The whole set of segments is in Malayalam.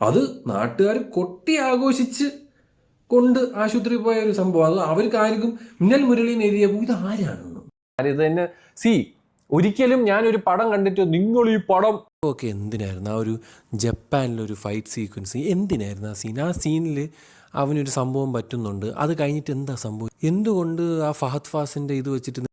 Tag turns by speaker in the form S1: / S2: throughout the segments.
S1: അത് നാട്ടുകാർ കൊട്ടി ആഘോഷിച്ച് കൊണ്ട് ആശുപത്രി പോയ ഒരു സംഭവം. അത് അവർക്ക് ആർക്കും മിന്നൽ മുരളീനെ എഴുതിയപ്പോൾ ഇത് ആരാണെന്ന്?
S2: ഇത് തന്നെ സി ഒരിക്കലും ഞാനൊരു പടം കണ്ടിട്ട് നിങ്ങൾ ഈ പടം
S1: ഓക്കെ എന്തിനായിരുന്നു? ആ ഒരു ജപ്പാനിലൊരു ഫൈറ്റ് സീക്വൻസ് എന്തിനായിരുന്നു ആ സീൻ ആ സീനിൽ അവനൊരു സംഭവം പറ്റുന്നുണ്ട്. അത് കഴിഞ്ഞിട്ട് എന്താ സംഭവം? എന്തുകൊണ്ട് ആ ഫഹദ് ഫാസിന്റെ ഇത് വെച്ചിട്ട്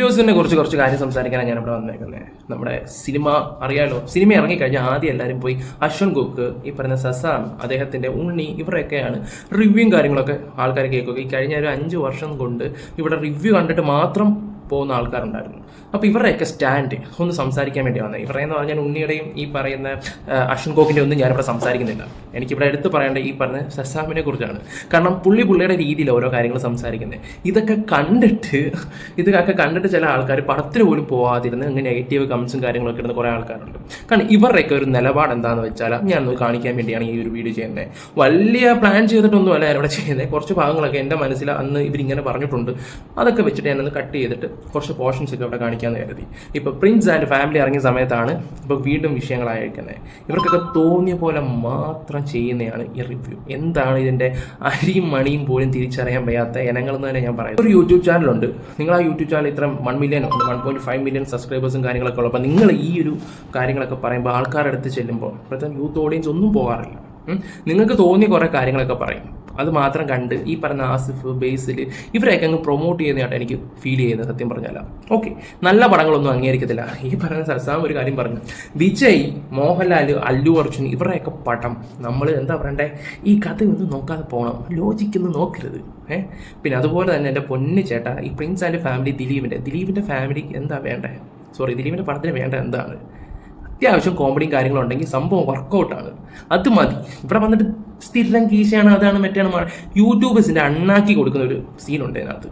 S3: റിവ്യൂസിനെ കുറിച്ച് കുറച്ച് കാര്യം സംസാരിക്കാനാണ് ഞാൻ ഇവിടെ വന്നേക്കുന്നത് നമ്മുടെ സിനിമ അറിയാലോ? സിനിമ ഇറങ്ങിക്കഴിഞ്ഞാൽ ആദ്യം എല്ലാവരും പോയി അശ്വൻ ഗുക്ക് ഈ പറഞ്ഞ സസാം അദ്ദേഹത്തിന്റെ ഉണ്ണി ഇവരൊക്കെയാണ് റിവ്യൂയും കാര്യങ്ങളൊക്കെ ആൾക്കാർ കേൾക്കുക. ഈ കഴിഞ്ഞ ഒരു അഞ്ച് വർഷം കൊണ്ട് ഇവിടെ റിവ്യൂ കണ്ടിട്ട് മാത്രം പോകുന്ന ആൾക്കാരുണ്ടായിരുന്നു. അപ്പോൾ ഇവരുടെയൊക്കെ സ്റ്റാൻഡ് ഒന്ന് സംസാരിക്കാൻ വേണ്ടി വന്നത് ഇവരുടെ എന്ന് പറഞ്ഞാൽ ഉണ്ണിയുടെയും ഈ പറയുന്ന അശ്വിൻ കോക്കിന്റെ ഒന്നും ഞാനിവിടെ സംസാരിക്കുന്നില്ല. എനിക്കിവിടെ എടുത്ത് പറയേണ്ട ഈ പറഞ്ഞ സസാമിനെ കുറിച്ചാണ്. കാരണം പുള്ളി പുള്ളിയുടെ രീതിയിൽ ഓരോ കാര്യങ്ങൾ സംസാരിക്കുന്നത് ഇതൊക്കെ കണ്ടിട്ട് ഇതൊക്കെ കണ്ടിട്ട് ചില ആൾക്കാർ പടത്തിന് പോലും പോവാതിരുന്ന് ഇങ്ങനെ നെഗറ്റീവ് കമൻസും കാര്യങ്ങളൊക്കെ ഇടുന്ന കുറേ ആൾക്കാരുണ്ട്. കാരണം ഇവരുടെയൊക്കെ ഒരു നിലപാട് എന്താണെന്ന് വെച്ചാൽ ഞാൻ കാണിക്കാൻ വേണ്ടിയാണ് ഈ ഒരു വീഡിയോ ചെയ്യുന്നത് വലിയ പ്ലാൻ ചെയ്തിട്ടൊന്നും അല്ല ഞാനിവിടെ ചെയ്യുന്നത് കുറച്ച് ഭാഗങ്ങളൊക്കെ എന്റെ മനസ്സിൽ അന്ന് ഇവരിങ്ങനെ പറഞ്ഞിട്ടുണ്ട്. അതൊക്കെ വെച്ചിട്ട് ഞാനൊന്ന് കട്ട് ചെയ്തിട്ട് കുറച്ച് പോർഷൻസ് ഒക്കെ ഇവിടെ കാണിക്കാൻ കരുതി. ഇപ്പോൾ പ്രിൻസ് ആൻഡ് ഫാമിലി ഇറങ്ങിയ സമയത്താണ് ഇപ്പോൾ വീണ്ടും വിഷയങ്ങളായിരിക്കുന്നത് ഇവർക്കൊക്കെ തോന്നിയ പോലെ മാത്രം ചെയ്യുന്നതാണ് ഈ റിവ്യൂ എന്താണ് ഇതിന്റെ അരിയും മണിയും പോലും തിരിച്ചറിയാൻ വയ്യാത്ത ഇനങ്ങളെന്ന് തന്നെ ഞാൻ പറയാം ഒരു യൂട്യൂബ് ചാനലുണ്ട് നിങ്ങൾ ആ യൂട്യൂബ് ചാനൽ ഇത്ര വൺ മില്യൺ ഉണ്ട് വൺ പോയിന്റ് ഫൈവ് മില്യൺ സബ്സ്ക്രൈബേഴ്സും കാര്യങ്ങളൊക്കെ ഉള്ളപ്പോൾ നിങ്ങൾ ഈ ഒരു കാര്യങ്ങളൊക്കെ പറയുമ്പോൾ ആൾക്കാരുടെ അടുത്ത് ചെല്ലുമ്പോൾ ഇപ്പോഴത്തെ യൂത്ത് ഓഡിയൻസ് ഒന്നും പോകാറില്ല. നിങ്ങൾക്ക് തോന്നിയ കുറേ കാര്യങ്ങളൊക്കെ പറയും. അത് മാത്രം കണ്ട് ഈ പറഞ്ഞ ആസിഫ് ബേസിൽ ഇവരെയൊക്കെ അങ്ങ് പ്രൊമോട്ട് ചെയ്യുന്നതായിട്ട് എനിക്ക് ഫീൽ ചെയ്യുന്നത് സത്യം പറഞ്ഞാൽ. ഓക്കെ നല്ല പടങ്ങളൊന്നും അംഗീകരിക്കത്തില്ല. ഈ പറഞ്ഞ സസാം ഒരു കാര്യം പറഞ്ഞു. വിജയ് മോഹൻലാൽ അല്ലു അർജുൻ ഇവരുടെയൊക്കെ പടം നമ്മൾ എന്താ പറയണ്ടേ? ഈ കഥ കഥയൊന്നും നോക്കാതെ പോകണം ലോജിക്കൊന്നും നോക്കരുത്. ഏഹ് പിന്നെ അതുപോലെ തന്നെ എന്റെ പൊന്നു ചേട്ടാ ഈ പ്രിൻസ് ആൻഡ് ഫാമിലി ദിലീപിന്റെ ദിലീപിന്റെ ഫാമിലി എന്താ വേണ്ടേ? സോറി ദിലീപിന്റെ പടത്തിന് വേണ്ട എന്താണ്? അത്യാവശ്യം കോമഡിയും കാര്യങ്ങളും ഉണ്ടെങ്കിൽ സംഭവം വർക്കൗട്ടാണ് അത് മതി. ഇവിടെ വന്നിട്ട് സ്ഥിരം കീശയാണ് അതാണ് മറ്റേ യൂട്യൂബേഴ്സിന്റെ അണ്ണാക്കി കൊടുക്കുന്ന ഒരു സീനുണ്ട് അതിനകത്ത്.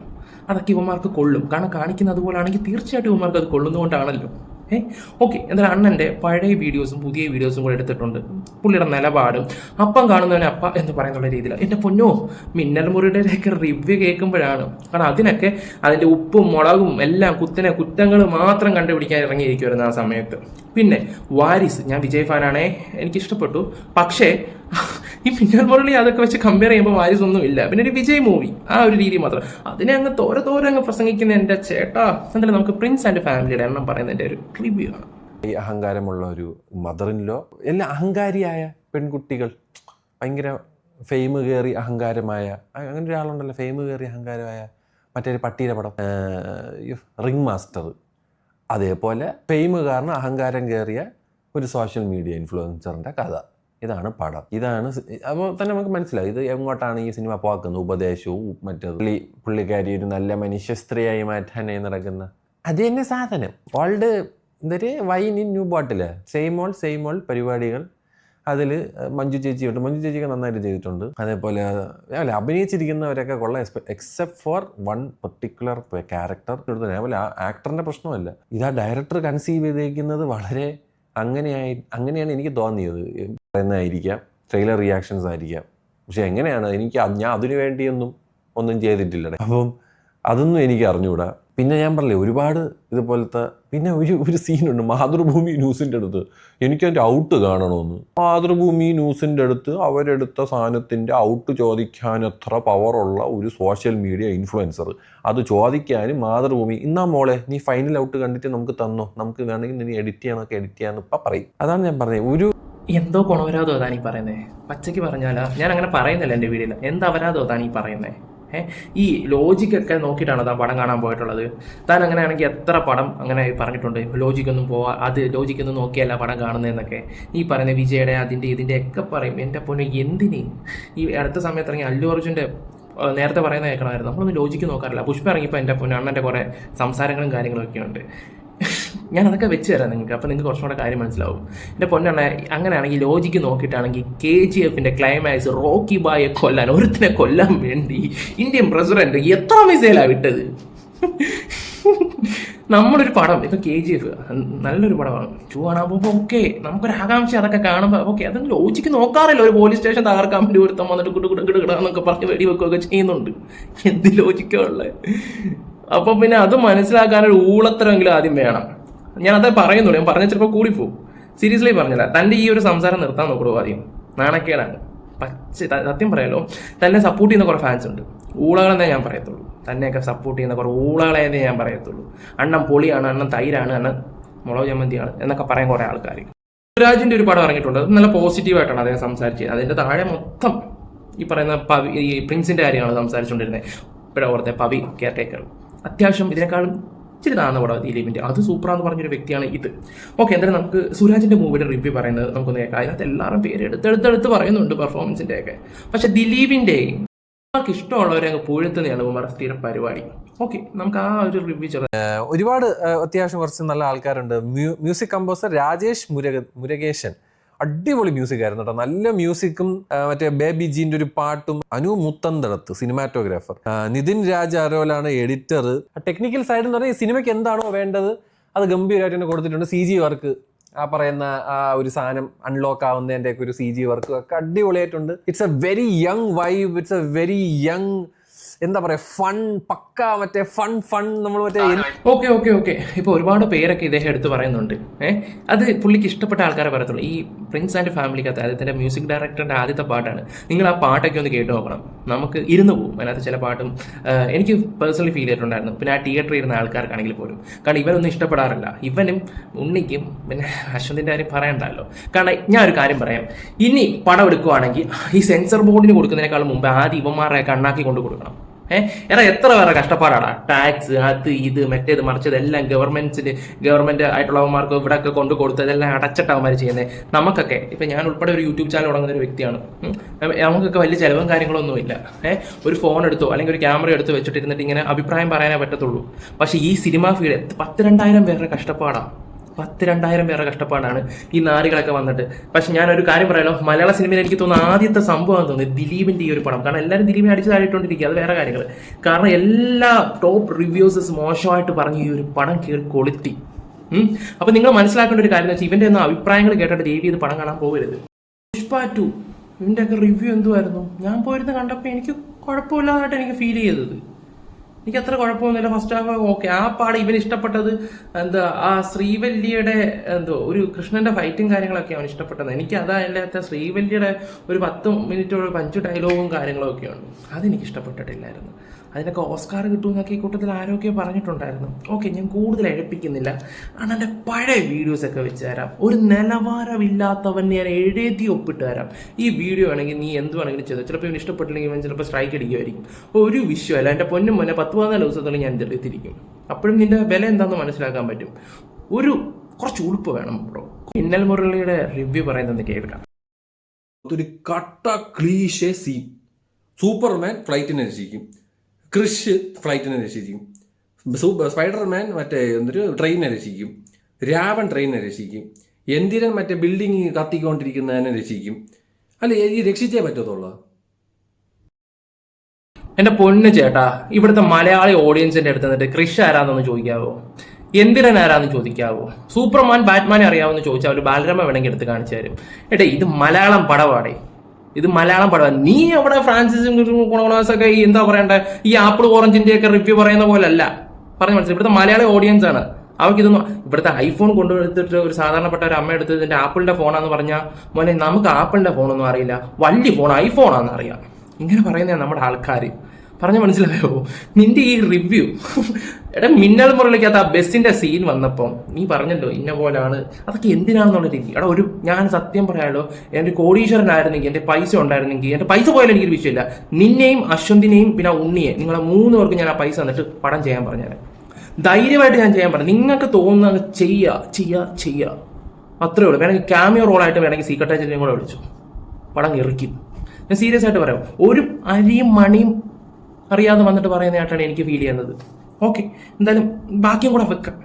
S3: അതൊക്കെ ഇവന്മാർക്ക് കൊള്ളും. കാരണം കാണിക്കുന്ന അതുപോലാണെങ്കിൽ തീർച്ചയായിട്ടും ഇവന്മാർക്ക് അത് കൊള്ളുന്നതുകൊണ്ടാണല്ലോ. ഏ? ഓക്കെ എന്തായാലും അണ്ണന്റെ പഴയ വീഡിയോസും പുതിയ വീഡിയോസും കൂടെ എടുത്തിട്ടുണ്ട്. പുള്ളിയുടെ നിലപാടും അപ്പം കാണുന്നവനെ അപ്പ എന്ന് പറയുന്നുള്ള രീതിയിൽ എന്റെ പൊന്നോ മിന്നൽ മുറിയുടെയൊക്കെ റിവ്യൂ കേൾക്കുമ്പോഴാണ്. കാരണം അതിനൊക്കെ അതിന്റെ ഉപ്പും മുളകും എല്ലാം കുത്തിനെ കുറ്റങ്ങൾ മാത്രം കണ്ടുപിടിക്കാൻ ഇറങ്ങിയിരിക്കുമായിരുന്നു ആ സമയത്ത്. പിന്നെ വാരിസ് ഞാൻ വിജയ് ഫാനാണേ. എനിക്കിഷ്ടപ്പെട്ടു. പക്ഷേ ഈ മിന്നൽ മുരളി അതൊക്കെ വെച്ച് കമ്പയർ ചെയ്യുമ്പോൾ വാരിസ് ഒന്നുമില്ല പിന്നെ ഒരു വിജയ് മൂവി ആ ഒരു രീതി മാത്രം. അതിനെ അങ്ങ് തോരെ തോരെ അങ്ങ് പ്രസംഗിക്കുന്ന എന്റെ ചേട്ടാ എന്തായാലും നമുക്ക് പ്രിൻസ് ആൻഡ് ഫാമിലിയുടെ എണ്ണം പറയുന്നതിന്റെ ഒരു റിവ്യൂ ആണ്.
S2: ഈ അഹങ്കാരമുള്ള ഒരു മദർ ഇൻ ലോ എല്ലാ അഹങ്കാരിയായ പെൺകുട്ടികൾ ഭയങ്കര ഫെയിം കയറി അഹങ്കാരമായ അങ്ങനെ ഒരാളുണ്ടല്ലോ ഫെയിം കയറി അഹങ്കാരമായ മറ്റൊരു പട്ടിയുടെ പടം. റിംഗ് മാസ്റ്റർ അതേപോലെ ഫെയിം കാരണം അഹങ്കാരം കയറിയ ഒരു സോഷ്യൽ മീഡിയ ഇൻഫ്ലുവൻസറിന്റെ കഥ. ഇതാണ് പടം. ഇതാണ് അപ്പോൾ തന്നെ നമുക്ക് മനസ്സിലാവും ഇത് എങ്ങോട്ടാണ് ഈ സിനിമ പോക്കുന്നത്? ഉപദേശവും മറ്റേ പുള്ളി പുള്ളിക്കാരി ഒരു നല്ല മനുഷ്യ സ്ത്രീയായി മാറ്റാനായി നടക്കുന്ന. അത് തന്നെ സാധനം. ഓൾഡ് എന്തൊരു wine in new bottle same all same all പരിപാടികൾ അതിൽ മഞ്ജു ചേച്ചിയുണ്ട്. മഞ്ജു ചേച്ചിയൊക്കെ നന്നായിട്ട് ചെയ്തിട്ടുണ്ട്. അതേപോലെ അല്ല അഭിനയിച്ചിരിക്കുന്നവരൊക്കെ കൊള്ളാം. Except for one particular character അതേപോലെ ആ ആക്ടറിന്റെ പ്രശ്നമല്ല. ഇത് ആ ഡയറക്ടർ കൺസീവ് ചെയ്തേക്കുന്നത് വളരെ അങ്ങനെയായി അങ്ങനെയാണ് എനിക്ക് തോന്നിയത്. പറയുന്നതായിരിക്കാം ട്രെയിലർ റിയാക്ഷൻസ് ആയിരിക്കാം. പക്ഷെ എങ്ങനെയാണ്? എനിക്ക് ഞാൻ അതിനു വേണ്ടിയൊന്നും ഒന്നും ചെയ്തിട്ടില്ല അപ്പം അതൊന്നും എനിക്ക് അറിഞ്ഞുകൂടാ പിന്നെ ഞാൻ പറഞ്ഞില്ലേ ഒരുപാട് ഇതുപോലത്തെ പിന്നെ ഒരു ഒരു സീനുണ്ട് മാതൃഭൂമി ന്യൂസിന്റെ അടുത്ത്. എനിക്ക് അതിന്റെ ഔട്ട് കാണണമെന്ന്. മാതൃഭൂമി ന്യൂസിന്റെ അടുത്ത് അവരെടുത്ത സാധനത്തിന്റെ ഔട്ട് ചോദിക്കാൻ എത്ര പവറുള്ള ഒരു സോഷ്യൽ മീഡിയ ഇൻഫ്ലുവൻസർ. അത് ചോദിക്കാനും മാതൃഭൂമി ഇന്നാ മോളെ നീ ഫൈനൽ ഔട്ട് കണ്ടിട്ട് നമുക്ക് തന്നോ? നമുക്ക് വേണമെങ്കിൽ നീ എഡിറ്റ് ചെയ്യാനൊക്കെ എഡിറ്റ് ചെയ്യാന്ന് ഇപ്പം പറയും. അതാണ് ഞാൻ പറഞ്ഞത്. ഒരു
S3: എന്തോ ഗുണവരാതോ അതാണ് ഈ പറയുന്നത് പച്ചയ്ക്ക് പറഞ്ഞാലാ. ഞാൻ അങ്ങനെ പറയുന്നില്ല എന്റെ വീഡിയോയിൽ എന്താ അവരാതോ അതാണ് ഈ പറയുന്നത് ഈ ലോജിക്കൊക്കെ നോക്കിയിട്ടാണ് താൻ പടം കാണാൻ പോയിട്ടുള്ളത്. താൻ അങ്ങനെയാണെങ്കിൽ എത്ര പടം അങ്ങനെ പറഞ്ഞിട്ടുണ്ട്? ലോജിക്കൊന്നും പോവാ അത് ലോജിക്കൊന്നും നോക്കിയല്ല പടം കാണുന്നതെന്നൊക്കെ. ഈ പറയുന്ന വിജയുടെ അതിന്റെ ഇതിന്റെ ഒക്കെ പറയും എന്റെ പൊന്നെ എന്തിന്? ഈ അടുത്ത സമയത്ത് ഇറങ്ങി അല്ലു അർജുന്റെ നേരത്തെ പറയുന്ന കേൾക്കണമായിരുന്നു. നമ്മളൊന്നും ലോജിക്ക് നോക്കാറില്ല. പുഷ്പ ഇറങ്ങിയപ്പോൾ എന്റെ പൊന്നെ അണ്ണന്റെ കുറേ സംസാരങ്ങളും കാര്യങ്ങളൊക്കെ ഉണ്ട് ഞാൻ അതൊക്കെ വെച്ച് തരാം നിങ്ങൾക്ക്. അപ്പോൾ നിങ്ങൾക്ക് കുറച്ചും കൂടെ കാര്യം മനസ്സിലാവും. എന്റെ പൊന്നാണ് അങ്ങനെയാണെങ്കിൽ ലോജിക്ക് നോക്കിയിട്ടാണെങ്കിൽ കെ ജി എഫിന്റെ ക്ലൈമാക്സ് റോക്കി ബായെ കൊല്ലാൻ ഒരുത്തിനെ കൊല്ലാൻ വേണ്ടി ഇന്ത്യൻ പ്രസിഡന്റ് എത്ര മിസൈലാണ് വിട്ടത്? നമ്മളൊരു പടം ഇപ്പൊ കെ ജി എഫ് നല്ലൊരു പടമാണ്. ടു കാണാൻ ഓക്കെ നമുക്കൊരു ആകാംക്ഷ അതൊക്കെ കാണുമ്പോൾ ഓക്കെ അത് ലോജിക്ക് നോക്കാറില്ല. ഒരു പോലീസ് സ്റ്റേഷൻ തകർക്കാൻ വേണ്ടി ഒരുത്തം വന്നിട്ട് കുട്ടു കുടു കുടു എന്നൊക്കെ പറഞ്ഞ് വെടി വെക്കുകയൊക്കെ ചെയ്യുന്നുണ്ട്. എന്ത് ലോജിക്കുള്ളത് അപ്പൊ പിന്നെ അത് മനസ്സിലാക്കാൻ ഒരു ഊളത്തരമെങ്കിലും ആദ്യം വേണം. ഞാൻ അതേ പറയുന്നുള്ളൂ. ഞാൻ പറഞ്ഞ ചിലപ്പോൾ കൂടിപ്പോവും. സീരിയസ്ലി പറഞ്ഞില്ല. തന്റെ ഈ ഒരു സംസാരം നിർത്താൻ നോക്കുള്ളൂ ആദ്യം. നാണക്കേടാണ്. പച്ച സത്യം പറയാലോ തന്നെ സപ്പോർട്ട് ചെയ്യുന്ന കുറേ ഫാൻസ് ഉണ്ട്. ഊളകളെന്നേ ഞാൻ പറയത്തുള്ളൂ. തന്നെയൊക്കെ സപ്പോർട്ട് ചെയ്യുന്ന കുറേ ഊളകളെന്നേ ഞാൻ പറയത്തുള്ളൂ. അണ്ണം പൊളിയാണ് അണ്ണം തൈരാണ് അണ്ണൻ മുളക് ചമ്മന്തിയാണ് എന്നൊക്കെ പറയാൻ കുറേ ആൾക്കാർ സുരാജിന്റെ ഒരു പടം ഇറങ്ങിയിട്ടുണ്ട്. നല്ല പോസിറ്റീവായിട്ടാണ് അദ്ദേഹം സംസാരിച്ചത്. അതിന്റെ താഴെ മൊത്തം ഈ പറയുന്ന പവി ഈ പ്രിൻസിന്റെ കാര്യമാണ് സംസാരിച്ചുകൊണ്ടിരുന്നത്. ഓർത്തെ പവി കെയർ ടേക്കർ അത്യാവശ്യം ഇതിനേക്കാളും ഇച്ചിരി താഴ്ന്ന പടം ദിലീപിന്റെ അത് സൂപ്പറാന്ന് പറഞ്ഞൊരു വ്യക്തിയാണ് ഇത്. ഓക്കെ എന്തായാലും നമുക്ക് സുരാജിന്റെ മൂവിയുടെ റിവ്യൂ പറയുന്നത് നമുക്കൊന്ന് കേൾക്കാം. അതിനകത്ത് എല്ലാവരും പേര് എടുത്തെടുത്തെടുത്ത് പറയുന്നുണ്ട് പെർഫോമൻസിന്റെ ഒക്കെ പക്ഷെ ദിലീപിന്റെ അവർക്ക് ഇഷ്ടമുള്ളവരെ അങ്ങ് പുഴുത്തുന്നതാണ് ഇവന്മാരുടെ പരിപാടി. ഓക്കെ നമുക്ക് ആ ഒരു റിവ്യൂ ചെറുതായി
S2: ഒരുപാട് അത്യാവശ്യം കുറച്ച് നല്ല ആൾക്കാരുണ്ട്. മ്യൂസിക് കമ്പോസർ രാജേഷ് മുരക മുരകേശൻ. അടിപൊളി മ്യൂസിക് ആയിരുന്നു കേട്ടോ നല്ല മ്യൂസിക്കും മറ്റേ ബേബി ജീന്റെ ഒരു പാട്ടും അനു മുത്തന്തടത്ത് സിനിമാറ്റോഗ്രാഫർ നിതിൻ രാജ് അരോലാണ് എഡിറ്റർ ടെക്നിക്കൽ സൈഡ് എന്ന് പറഞ്ഞാൽ ഈ സിനിമയ്ക്ക് എന്താണോ വേണ്ടത് അത് ഗംഭീരമായിട്ട് തന്നെ കൊടുത്തിട്ടുണ്ട്. സി ജി വർക്ക് ആ പറയുന്ന ആ ഒരു സാധനം അൺലോക്ക് ആവുന്നതിന്റെ ഒക്കെ ഒരു സി ജി വർക്ക് ഒക്കെ അടിപൊളിയായിട്ടുണ്ട്. It's a very young vibe it's a very young എന്താ പറയാ ഫൺ പക്ക മറ്റേ ഫൺ ഫൺ നമ്മൾ മറ്റേ
S3: ഓക്കെ ഓക്കെ ഓക്കെ ഇപ്പോൾ ഒരുപാട് പേരൊക്കെ ഇദ്ദേഹം എടുത്ത് പറയുന്നുണ്ട്. ഏഹ് അത് പുള്ളിക്ക് ഇഷ്ടപ്പെട്ട ആൾക്കാരെ പറയത്തുള്ളൂ. ഈ പ്രിൻസ് ആൻഡ് ഫാമിലിക്കകത്ത് അദ്ദേഹത്തിന്റെ മ്യൂസിക് ഡയറക്ടറിന്റെ ആദ്യത്തെ പാട്ടാണ്. നിങ്ങൾ ആ പാട്ടൊക്കെ ഒന്ന് കേട്ട് നോക്കണം. നമുക്ക് ഇരുന്ന് പോകും. അതിനകത്ത് ചില പാട്ടും എനിക്ക് പേഴ്സണലി ഫീൽ ചെയ്തിട്ടുണ്ടായിരുന്നു. പിന്നെ ആ തിയേറ്ററിൽ ഇരുന്ന ആൾക്കാർക്കാണെങ്കിൽ പോലും. കാരണം ഇവനൊന്നും ഇഷ്ടപ്പെടാറില്ല. ഇവനും ഉണ്ണിക്കും പിന്നെ അശ്വന്തിന്റെ കാര്യം പറയണ്ടല്ലോ. കാരണം ഞാൻ ഒരു കാര്യം പറയാം. ഇനി പടം എടുക്കുവാണെങ്കിൽ ഈ സെൻസർ ബോർഡിന് കൊടുക്കുന്നതിനേക്കാൾ മുമ്പ് ആദ്യം ഇവന്മാരെ കണ്ണാക്കി കൊണ്ട് കൊടുക്കണം. ഏഹ് എടാ എത്ര പേരെ കഷ്ടപ്പാടാടാ? ടാക്സ് അത് ഇത് മറ്റേത് മറിച്ചത് എല്ലാം ഗവൺമെന്റ്സിന് ഗവൺമെന്റ് ആയിട്ടുള്ളവന്മാർക്ക് ഇവിടെ ഒക്കെ കൊണ്ട് കൊടുത്ത് ഇതെല്ലാം അടച്ചിട്ട് അവന്മാർ ചെയ്യുന്നത് നമുക്കൊക്കെ ഇപ്പൊ ഞാൻ ഉൾപ്പെടെ ഒരു യൂട്യൂബ് ചാനൽ തുടങ്ങുന്ന ഒരു വ്യക്തിയാണ്. നമുക്കൊക്കെ വലിയ ചിലവും കാര്യങ്ങളൊന്നും ഇല്ല. ഏഹ് ഒരു ഫോൺ എടുത്തോ അല്ലെങ്കിൽ ഒരു ക്യാമറ എടുത്തു വെച്ചിട്ടിരുന്നിട്ട് ഇങ്ങനെ അഭിപ്രായം പറയാനേ പറ്റത്തുള്ളൂ. പക്ഷേ ഈ സിനിമ ഫീൽഡ് പത്ത് രണ്ടായിരം പേരുടെ കഷ്ടപ്പാടാണ് പത്ത് രണ്ടായിരം പേരുടെ കഷ്ടപ്പാടാണ് ഈ നാരികളൊക്കെ വന്നിട്ട്. പക്ഷെ ഒരു കാര്യം പറയാലോ മലയാള സിനിമയിൽ എനിക്ക് തോന്നുന്ന ആദ്യത്തെ സംഭവം തോന്നുന്നത് ദിലീപിന്റെ ഈ ഒരു പടം. കാരണം എല്ലാവരും ദിലീപിനെ അടിച്ചു താഴിട്ടുകൊണ്ടിരിക്കുക അത് വേറെ കാര്യങ്ങൾ കാരണം എല്ലാ ടോപ്പ് റിവ്യൂസസ് മോശമായിട്ട് പറഞ്ഞ് ഈ ഒരു പടം കയറി കൊളുത്തി. അപ്പോൾ അപ്പൊ നിങ്ങൾ മനസ്സിലാക്കേണ്ട ഒരു കാര്യം എന്ന് വെച്ചാൽ ഒന്നും അഭിപ്രായങ്ങൾ കേട്ടിട്ട് ദേവി ഇത് പടം കാണാൻ പോകരുത്. പുഷ്പ ടു ഒക്കെ റിവ്യൂ എന്തുമായിരുന്നു ഞാൻ പോയിരുന്ന് കണ്ടപ്പോൾ എനിക്ക് കുഴപ്പമില്ലാതായിട്ട് എനിക്ക് ഫീൽ ചെയ്തത്. എനിക്ക് അത്ര കുഴപ്പമൊന്നുമില്ല ഫസ്റ്റ് ഹാഫ് ഓക്കെ ആ പാട് ഇവൻ ഇഷ്ടപ്പെട്ടത് എന്താ ആ ശ്രീവല്യയുടെ എന്തോ ഒരു കൃഷ്ണന്റെ ഫൈറ്റും കാര്യങ്ങളൊക്കെ അവൻ ഇഷ്ടപ്പെട്ടത്. എനിക്ക് അതാ അതിന്റെ ശ്രീവല്യയുടെ ഒരു പത്ത് മിനിറ്റോളം പഞ്ച് ഡയലോഗും കാര്യങ്ങളൊക്കെ ഉണ്ട്. അതെനിക്ക് ഇഷ്ടപ്പെട്ടിട്ടില്ലായിരുന്നു. അതിനൊക്കെ ഓസ്കാർ കിട്ടുമെന്നൊക്കെ ഈ കൂട്ടത്തിൽ ആരൊക്കെ പറഞ്ഞിട്ടുണ്ടായിരുന്നു. ഓക്കെ ഞാൻ കൂടുതൽ എഴുപ്പിക്കുന്നില്ല അണ്ണന്റെ പഴയ വീഡിയോസ് ഒക്കെ വെച്ച് തരാം. ഒരു നിലവാരമില്ലാത്തവൻ ഞാൻ എഴുതി ഒപ്പിട്ട് തരാം. ഈ വീഡിയോ ആണെങ്കിൽ നീ എന്ത് വേണമെങ്കിലും ചെയ്തു. ചിലപ്പോൾ ഇവന് ഇഷ്ടപ്പെട്ടില്ലെങ്കിൽ ഇവൻ ചിലപ്പോൾ സ്ട്രൈക്ക് അടിക്കുമായിരിക്കും. ഒരു വിഷയമല്ല എന്റെ പൊന്നും മുന്നേ പത്ത് പതിനാല് ദിവസത്തോളം ഞാൻ എടുത്തിരിക്കും അപ്പോഴും നിന്റെ വില എന്താണെന്ന് മനസ്സിലാക്കാൻ പറ്റും. ഒരു കുറച്ച് ഉളുപ്പ് വേണം ബ്രോ. ഇന്നൽ മുരളിയുടെ റിവ്യൂ പറയുന്നത് കേൾക്കാം.
S1: ഒരു കട്ട ക്ലീഷേ സീൻ സൂപ്പർമാൻ ഫ്ലൈറ്റിനെ രക്ഷിക്കും. ക്രിഷ് ഫ്ലൈറ്റിനെ രക്ഷിക്കും. സൂപ്പർ സ്പൈഡർമാൻ മറ്റേ എന്തൊരു ട്രെയിനിനെ രക്ഷിക്കും. രാവൺ ട്രെയിനിനെ രക്ഷിക്കും. എന്തിരൻ മറ്റേ ബിൽഡിങ് കത്തിക്കൊണ്ടിരിക്കുന്നതിനെ രക്ഷിക്കും. അല്ല ഈ രക്ഷിച്ചേ പറ്റത്തുള്ളൂ.
S3: എന്റെ പൊണ്ണ് ചേട്ടാ ഇവിടുത്തെ മലയാളി ഓഡിയൻസിന്റെ അടുത്ത് നിന്നിട്ട് ക്രിഷ് ആരാന്നൊന്ന് ചോദിക്കാവോ? എന്തിരൻ ആരാന്ന് ചോദിക്കാവോ? സൂപ്പർമാൻ ബാറ്റ്മാനെ അറിയാമെന്ന് ചോദിച്ചാൽ ഒരു ബാലരമ വേണമെങ്കിൽ എടുത്ത് കാണിച്ചു തരും. ഏട്ടേ ഇത് മലയാളം പടവാടേ. ഇത് മലയാളം പടം. നീ അവിടെ ഫ്രാൻസിസും ഒക്കെ എന്താ പറയണ്ടേ? ഈ ആപ്പിൾ ഓറഞ്ചിന്റെ ഒക്കെ റിവ്യൂ പറയുന്ന പോലെ അല്ല പറഞ്ഞു മനസ്സിലായി? ഇവിടുത്തെ മലയാളി ഓഡിയൻസ് ആണ്. അവർക്ക് ഇതൊന്നും ഇവിടുത്തെ ഐഫോൺ കൊണ്ടുവരുത്തിട്ട് ഒരു സാധാരണപ്പെട്ട ഒരു അമ്മ എടുത്ത് ഇതിന്റെ ആപ്പിളിന്റെ ഫോണാന്ന് പറഞ്ഞാൽ മോനെ നമുക്ക് ആപ്പിളിന്റെ ഫോണൊന്നും അറിയില്ല. വലിയ ഫോൺ ഐഫോണാന്ന് അറിയാം. ഇങ്ങനെ പറയുന്നതാണ് നമ്മുടെ ആൾക്കാർ പറഞ്ഞ മനസ്സിലായോ? നിന്റെ ഈ റിവ്യൂ എടാ മിന്നൽ മുരളിക്കകത്ത് ആ ബസ്സിന്റെ സീൻ വന്നപ്പം നീ പറഞ്ഞല്ലോ ഇന്ന പോലാണ് അതൊക്കെ എന്തിനാണെന്നുള്ള രീതി. എടാ ഒരു ഞാൻ സത്യം പറയാലോ എന്റെ കോടീശ്വരനായിരുന്നെങ്കിൽ എന്റെ പൈസ ഉണ്ടായിരുന്നെങ്കിൽ എന്റെ പൈസ പോയാലും എനിക്കൊരു വിഷയമില്ല. നിന്നെയും അശ്വന്തിനെയും പിന്നെ ഉണ്ണിയെ നിങ്ങളെ മൂന്ന് പേർക്ക് ഞാൻ ആ പൈസ തന്നിട്ട് പടം ചെയ്യാൻ പറഞ്ഞുതരാം ധൈര്യമായിട്ട് ഞാൻ ചെയ്യാൻ പറഞ്ഞു. നിങ്ങൾക്ക് തോന്നുന്ന ചെയ്യുക ചെയ്യുക ചെയ്യുക അത്രേ ഉള്ളൂ. വേണമെങ്കിൽ ക്യാമിയോ റോളായിട്ട് വേണമെങ്കിൽ സീക്രട്ട് ഏജന്റിനെയും കൂടെ വിളിച്ചു. പടം ഇറക്കി. ഞാൻ സീരിയസ് ആയിട്ട് പറയാം. ഒരു അരിയും മണിയും അറിയാതെ വന്നിട്ട് പറയുന്നതായിട്ടാണ് എനിക്ക് ഫീൽ ചെയ്യുന്നത്. ഓക്കെ എന്തായാലും ബാക്കിയും കൂടെ വെക്കാം.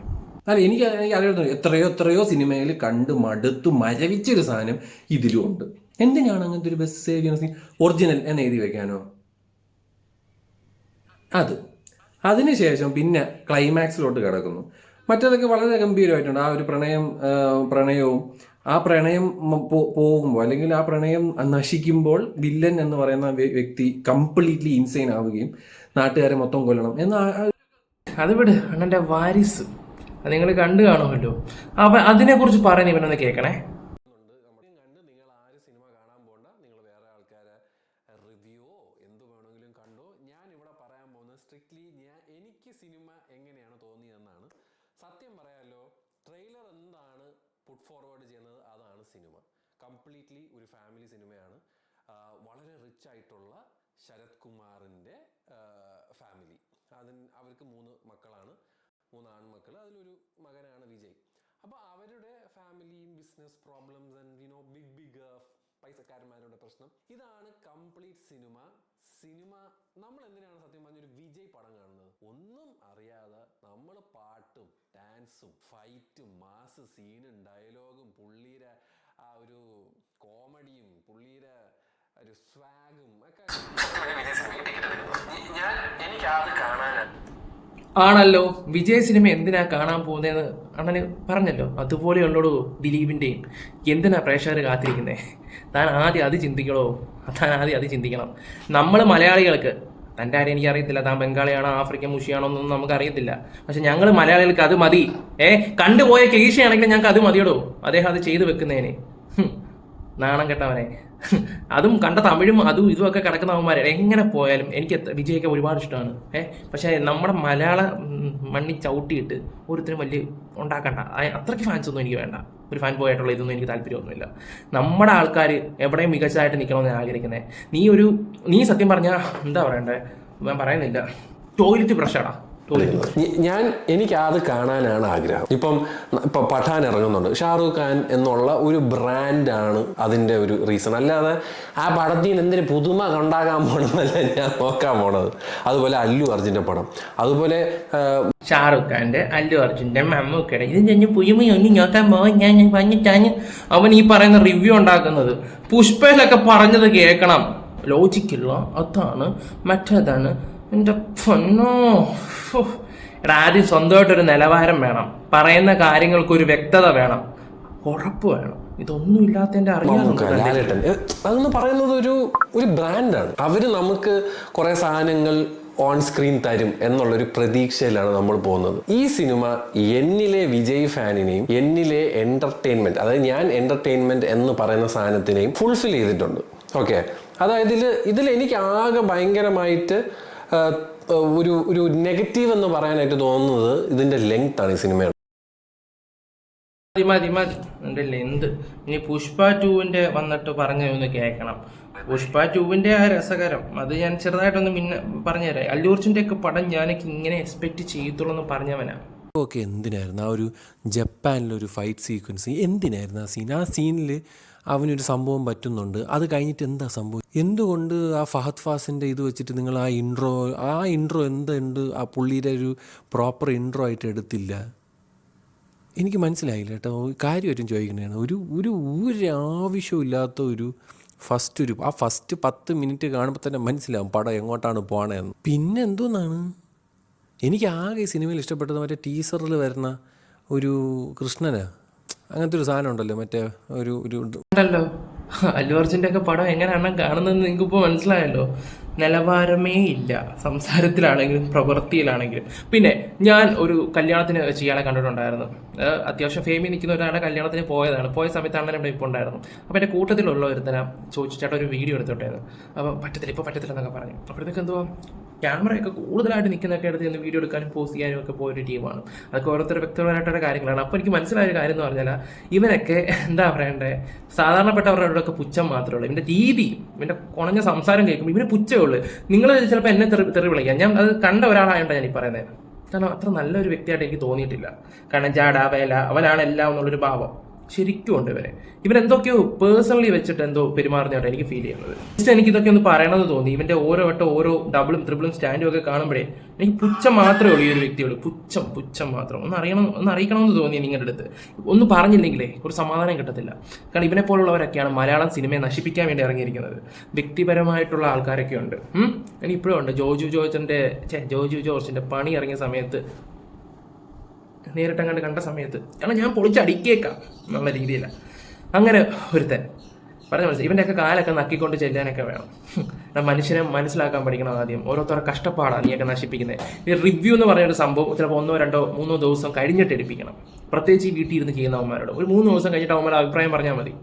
S1: അല്ല എനിക്ക് എനിക്ക് അറിയാം എത്രയോ എത്രയോ സിനിമയിൽ കണ്ട് മടുത്തു മരവിച്ചൊരു സാധനം ഇതിലും ഉണ്ട്. എന്തിനാണ് അങ്ങനത്തെ ഒരു ബസ് സേവ് ചെയ്യുന്ന ഒറിജിനൽ എന്ന് എഴുതി വെക്കാനോ? അത്. അതിനുശേഷം പിന്നെ ക്ലൈമാക്സിലോട്ട് കിടക്കുന്നു. മറ്റേതൊക്കെ വളരെ ഗംഭീരമായിട്ടുണ്ട്. ആ ഒരു പ്രണയം പ്രണയവും ആ പ്രണയം പോകുമ്പോൾ അല്ലെങ്കിൽ ആ പ്രണയം നശിക്കുമ്പോൾ വില്ലൻ എന്ന് പറയുന്ന വ്യക്തി കംപ്ലീറ്റ്ലി ഇൻസൈൻ ആവുകയും നാട്ടുകാരെ മൊത്തം കൊല്ലണം. എന്ന്
S3: അതിവിടെ അണ്ണന്റെ അണ്ണന്റെ വാരിസ്. അത് നിങ്ങൾ കണ്ടു കാണുമല്ലോ. അപ്പൊ അതിനെക്കുറിച്ച് പറയുന്ന ഇവനൊന്ന് കേൾക്കണേ.
S2: കണ്ട് നിങ്ങൾ ആരും സിനിമ കാണാൻ പോകണ്ട നിങ്ങൾ വേറെ ആൾക്കാരെ റിവ്യൂവോ എന്ത് വേണമെങ്കിലും കണ്ടോ. ഞാൻ ഇവിടെ പറയാൻ പോകുന്നത് സ്ട്രിക്ട്ലി ഞാൻ എനിക്ക് സിനിമ എങ്ങനെയാണ് തോന്നിയതെന്നാണ് സത്യം പറയാലോ. ട്രെയിലർ എന്താണ് പുട്ട് ഫോർവേഡ് ചെയ്യുന്നത് അതാണ് സിനിമ. കംപ്ലീറ്റ്ലി ഒരു ഫാമിലി സിനിമയാണ്. വളരെ റിച്ച് ആയിട്ടുള്ള ശരത് കുമാറിന്റെ ഫാമിലി അതിന് അവർക്ക് മൂന്ന് മക്കളാണ്. മൂന്ന് ആൺമക്കൾ അതിലൊരു മകനാണ് വിജയ്. അപ്പോൾ അവരുടെ ഫാമിലിയും business problems and you know big big പൈസക്കാരന്മാരുടെ പ്രശ്നം. ഇതാണ് കംപ്ലീറ്റ് സിനിമ സിനിമ നമ്മൾ എന്തിനാണ് സത്യം പറഞ്ഞൊരു വിജയ് പടം കാണുന്നത്? ഒന്നും അറിയാതെ നമ്മൾ പാട്ടും ഡാൻസും ഫൈറ്റും മാസ് സീനും ഡയലോഗും പുള്ളിയുടെ ആ ഒരു കോമഡിയും പുള്ളിയുടെ ഒരു സ്വാഗും ഒക്കെ ഞാൻ എനിക്ക് അത്
S3: ആണല്ലോ. വിജയ് സിനിമ എന്തിനാ കാണാൻ പോകുന്നതെന്ന് അണ്ണന് പറഞ്ഞല്ലോ. അതുപോലെയുള്ളൊരു ദിലീപിന്റെയും എന്തിനാ പ്രേക്ഷകർ കാത്തിരിക്കുന്നത് താൻ ആദ്യം അത് ചിന്തിക്കണോ? താൻ ആദ്യം അത് ചിന്തിക്കണം. നമ്മൾ മലയാളികൾക്ക് തന്റെ ആരും എനിക്ക് അറിയത്തില്ല താൻ ബംഗാളിയാണോ ആഫ്രിക്കൻ മുഷിയാണോ എന്നൊന്നും നമുക്ക് അറിയത്തില്ല പക്ഷെ ഞങ്ങൾ മലയാളികൾക്ക് അത് മതി. ഏ കണ്ടുപോയ ക്ലീശയാണെങ്കിൽ ഞങ്ങൾക്ക് അത് മതിയടോ. അദ്ദേഹം അത് ചെയ്തു വെക്കുന്നതിന്. നാണം കെട്ടവനെ. അതും കണ്ട തമിഴും അതും ഇതുമൊക്കെ കിടക്കുന്നവന്മാരെ എങ്ങനെ പോയാലും എനിക്ക് വിജയൊക്കെ ഒരുപാട് ഇഷ്ടമാണ്. ഏഹ് പക്ഷേ നമ്മുടെ മലയാള മണ്ണി ചവിട്ടിയിട്ട് ഒരുത്തരും വലിയ ഉണ്ടാക്കണ്ട. അത്രയ്ക്ക് ഫാൻസ് ഒന്നും എനിക്ക് വേണ്ട. ഒരു ഫാൻ പോയിട്ടുള്ള ഇതൊന്നും എനിക്ക് താല്പര്യമൊന്നുമില്ല. നമ്മുടെ ആൾക്കാർ എവിടെയും മികച്ചതായിട്ട് നിൽക്കണമെന്ന് ഞാൻ ആഗ്രഹിക്കുന്നത് നീ ഒരു നീ സത്യം പറഞ്ഞാൽ എന്താ പറയണ്ടേ? ഞാൻ പറയുന്നില്ല. ടോയ്ലറ്റ് ബ്രഷാടാ
S2: ഞാൻ എനിക്ക് അത് കാണാനാണ് ആഗ്രഹം. ഇപ്പം ഇപ്പൊ പഠാൻ ഇറങ്ങുന്നുണ്ട്. ഷാറൂഖ് ഖാൻ എന്നുള്ള ഒരു ബ്രാൻഡാണ് അതിന്റെ ഒരു റീസൺ. അല്ലാതെ ആ പടത്തിന് നിന്ന് എന്തിന് പുതുമ ഉണ്ടാകാൻ പോണെന്നല്ല ഞാൻ നോക്കാൻ പോണത്. അതുപോലെ അല്ലു അർജുന്റെ പടം. അതുപോലെ
S3: ഷാറുഖ് ഖാന്റെ അല്ലു അർജുന്റെ മമ്മൂക്കയുടെ ഇത് ഞാൻ പുയുമയൊന്നും നോക്കാൻ പോവാൻ ഞാൻ ഞാൻ പറഞ്ഞിട്ടാണ് അവൻ ഈ പറയുന്ന റിവ്യൂ ഉണ്ടാക്കുന്നത്. പുഷ്പയിലൊക്കെ പറഞ്ഞത് കേൾക്കണം. ലോജിക്കില്ല അതാണ് മറ്റേതാണ്. എന്റെ പൊന്നോ. എടാ ആദ്യം സ്വന്തമായിട്ടൊരു നിലവാരം വേണം. പറയുന്ന കാര്യങ്ങൾക്ക് ഒരു വ്യക്തത വേണം. ഉറപ്പ് വേണം. ഇതൊന്നും ഇല്ലാത്തതിന്റെ അറിയാനുണ്ടോ
S2: അതെന്ന് പറയുന്നത് ഒരു ഒരു ബ്രാൻഡാണ് അവർ നമുക്ക് കുറെ സാധനങ്ങൾ ഓൺ സ്ക്രീൻ തരും എന്നുള്ളൊരു പ്രതീക്ഷയിലാണ് നമ്മൾ പോകുന്നത്. ഈ സിനിമ എന്നിലെ വിജയ് ഫാനിനെയും എന്നിലെ എന്റർടൈൻമെന്റ് അതായത് ഞാൻ എന്റർടൈൻമെന്റ് എന്ന് പറയുന്ന സാധനത്തിനെയും ഫുൾഫിൽ ചെയ്തിട്ടുണ്ട്. ഓക്കെ അതായത് ഇതിൽ ഇതിൽ എനിക്ക് ആകെ ഭയങ്കരമായിട്ട് ഒരു ഒരു നെഗറ്റീവ് എന്ന് പറയാനായിട്ട് തോന്നുന്നത് ഇതിന്റെ ലെങ്ത് ആണ് ഈ സിനിമയുടെ
S3: മതി മതി മതി. എന്റെ ലെന്ത് ഇനി പുഷ്പ ടൂവിന്റെ വന്നിട്ട് പറഞ്ഞൊന്ന് കേൾക്കണം. പുഷ്പ ടൂവിന്റെ ആ രസകരം. അത് ഞാൻ ചെറുതായിട്ടൊന്ന് മിന്ന പറഞ്ഞുതരാം. അല്ലൂർച്ചിന്റെ ഒക്കെ പടം ഞാനൊക്കെ ഇങ്ങനെ എക്സ്പെക്ട് ചെയ്യത്തുള്ളൂ എന്ന് പറഞ്ഞവനാ.
S4: ഒക്കെ എന്തിനായിരുന്നു? ആ ഒരു ജപ്പാനിലൊരു ഫൈറ്റ് സീക്വൻസ് എന്തിനായിരുന്നു ആ സീൻ ആ സീനിൽ അവനൊരു സംഭവം പറ്റുന്നുണ്ട്. അത് കഴിഞ്ഞിട്ട് എന്താ സംഭവം? എന്തുകൊണ്ട് ആ ഫഹദ് ഫാസിന്റെ ഇത് വെച്ചിട്ട് നിങ്ങൾ ആ ഇൻട്രോ ആ ഇൻട്രോ എന്തുണ്ട്? ആ പുള്ളിയുടെ ഒരു പ്രോപ്പർ ഇൻട്രോ ആയിട്ട് എടുത്തില്ല? എനിക്ക് മനസ്സിലായില്ല കേട്ടോ. കാര്യമായിട്ടും ചോദിക്കുന്നതാണ്. ഒരു ഒരു ഒരു ആവശ്യമില്ലാത്ത ഒരു ഫസ്റ്റ് ഒരു ആ ഫസ്റ്റ് പത്ത് മിനിറ്റ് കാണുമ്പോൾ തന്നെ മനസ്സിലാവും പടം എങ്ങോട്ടാണ് പോകണതെന്ന് പിന്നെ എന്തോന്നാണ്? എനിക്ക് ആകെ സിനിമയിൽ ഇഷ്ടപ്പെട്ടത് മറ്റേ ടീസറിൽ വരുന്ന ഒരു കൃഷ്ണന്. അങ്ങനത്തെ ഒരു സാധനം ഉണ്ടല്ലോ മറ്റേ ഒരു ഒരു
S3: ഉണ്ടല്ലോ. അല്ലു അർജുന്റെ ഒക്കെ പടം എങ്ങനെയാണ് കാണുന്നതെന്ന് നിങ്ങൾക്ക് ഇപ്പോൾ മനസ്സിലായല്ലോ. നിലവാരമേ ഇല്ല. സംസാരത്തിലാണെങ്കിലും പ്രവൃത്തിയിലാണെങ്കിലും. പിന്നെ ഞാൻ ഒരു കല്യാണത്തിന് ഇയാളെ കണ്ടിട്ടുണ്ടായിരുന്നു. അത്യാവശ്യം ഫേമിൽ നിൽക്കുന്ന ഒരാളെ കല്യാണത്തിന് പോയതാണ്. പോയ സമയത്താണ് ഇവിടെ ഇപ്പോൾ ഉണ്ടായിരുന്നു അപ്പോൾ എന്റെ കൂട്ടത്തിലുള്ള ഒരുത്തന ചോദിച്ചു ചേട്ടാ ഒരു വീഡിയോ എടുത്തോട്ടായിരുന്നു അപ്പോൾ പറ്റത്തില്ല ഇപ്പോൾ പറ്റത്തില്ല എന്നൊക്കെ പറഞ്ഞു. അപ്പോഴത്തേക്ക് എന്തോ ക്യാമറയൊക്കെ കൂടുതലായിട്ട് നിൽക്കുന്നൊക്കെ എടുത്ത് നിന്ന് വീഡിയോ എടുക്കാനും പോസ്റ്റ് ചെയ്യാനും ഒക്കെ പോയൊരു ടീമാണ് അതൊക്കെ ഓരോരുത്തർ വ്യക്തിപരമായിട്ടുള്ള കാര്യങ്ങളാണ്. അപ്പോൾ എനിക്ക് മനസ്സിലായ ഒരു കാര്യം എന്ന് പറഞ്ഞാൽ ഇവനൊക്കെ എന്താ പറയണ്ടേ സാധാരണപ്പെട്ടവരോടൊക്കെ പുച്ഛം മാത്രമേ ഉള്ളൂ. ഇവന്റെ രീതി ഇവന്റെ കുണഞ്ഞ സംസാരം കേൾക്കുമ്പോൾ ഇവന് പുച്ഛമേ ഉള്ളൂ. നിങ്ങൾ ചിലപ്പോൾ എന്നെ തെറി തെറി വിളിക്കാം. ഞാൻ അത് കണ്ട ഒരാളായോണ്ടാണ് ഞാൻ ഈ പറയുന്നത്. കാരണം അത്ര നല്ലൊരു വ്യക്തിയായിട്ട് എനിക്ക് തോന്നിയിട്ടില്ല. കാരണം ജാഡ വേല അവനാണ് എല്ലാം എന്നുള്ളൊരു ഭാവം. ശരിക്കും ഉണ്ട് ഇവരെ. ഇവരെന്തൊക്കെയോ പേഴ്സണലി വെച്ചിട്ട് എന്തോ പെരുമാറുന്നതായിട്ട് എനിക്ക് ഫീൽ ചെയ്യുന്നത്. ജസ്റ്റ് എനിക്ക് ഇതൊക്കെ ഒന്ന് പറയണമെന്ന് തോന്നി. ഇവന്റെ ഓരോ വട്ടം ഓരോ ഡബിളും ത്രിബിളും സ്റ്റാൻഡും ഒക്കെ കാണുമ്പോഴേ എനിക്ക് പുച്ഛം മാത്രമേ ഉള്ളൂ ഈ ഒരു വ്യക്തിയോട്. പുച്ഛം പുച്ഛം മാത്രം. ഒന്ന് അറിയണം ഒന്ന് അറിയിക്കണമെന്ന് തോന്നി നിങ്ങളുടെ അടുത്ത്. ഒന്ന് പറഞ്ഞില്ലെങ്കിലേ ഒരു സമാധാനം കിട്ടത്തില്ല. കാരണം ഇവനെ പോലുള്ളവരൊക്കെയാണ് മലയാളം സിനിമയെ നശിപ്പിക്കാൻ വേണ്ടി ഇറങ്ങിയിരിക്കുന്നത്. വ്യക്തിപരമായിട്ടുള്ള ആൾക്കാരൊക്കെ ഉണ്ട്. എനിക്ക് ഇപ്പോഴും ഉണ്ട്. ജോജു ജോർജിന്റെ ജോജു ജോർജിന്റെ പണി ഇറങ്ങിയ സമയത്ത് നേരിട്ടങ്ങാണ്ട് കണ്ട സമയത്ത്. കാരണം ഞാൻ പൊളിച്ചടിക്കേക്കാം എന്നുള്ള രീതിയിലാണ് അങ്ങനെ ഒരുത്തൻ പറഞ്ഞ മനസ്സിലായി. ഇവന്റെയൊക്കെ കാലൊക്കെ നക്കിക്കൊണ്ട് ചെല്ലാനൊക്കെ വേണം. മനുഷ്യനെ മനസ്സിലാക്കാൻ പഠിക്കണം ആദ്യം. ഓരോരുത്തരുടെ കഷ്ടപ്പാടാണ് നീയൊക്കെ നശിപ്പിക്കുന്നത് ഈ റിവ്യൂ എന്ന് പറയുന്ന ഒരു സംഭവം ചിലപ്പോൾ ഒന്നോ രണ്ടോ മൂന്നോ ദിവസം കഴിഞ്ഞിട്ട് എടുപ്പിക്കണം. പ്രത്യേകിച്ച് ഈ വീട്ടിൽ ഇരുന്ന് ചെയ്യുന്നവന്മാരോട് ഒരു മൂന്ന് ദിവസം കഴിഞ്ഞിട്ട് അവന്മാരുടെ അഭിപ്രായം പറഞ്ഞാൽ മതി.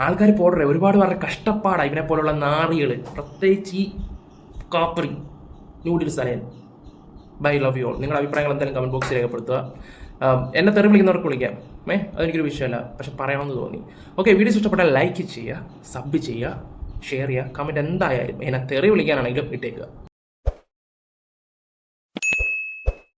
S3: ആൾക്കാർ പോടറെ ഒരുപാട് പേരുടെ കഷ്ടപ്പാടാണ് ഇവനെ പോലുള്ള നാറികൾ പ്രത്യേകിച്ച് ഈ കാപ്പറി നൂഡിൽസ് അലയൻ ബൈ ലവ് യു ഓൾ നിങ്ങളുടെ അഭിപ്രായങ്ങൾ എന്തായാലും കമന്റ് ബോക്സിൽ രേഖപ്പെടുത്തുക. എന്നെ തെറി വിളിക്കുന്നവർക്ക് വിളിക്കാം. ഏ അതെനിക്കൊരു വിഷയമല്ല പക്ഷെ പറയാമെന്ന് തോന്നി. ഓക്കെ വീഡിയോസ് ഇഷ്ടപ്പെട്ടാൽ ലൈക്ക് ചെയ്യുക സബ് ചെയ്യുക ഷെയർ ചെയ്യുക കമന്റ് എന്തായാലും എന്നെ തെറി വിളിക്കാനാണെങ്കിലും ഇട്ടേക്കുക.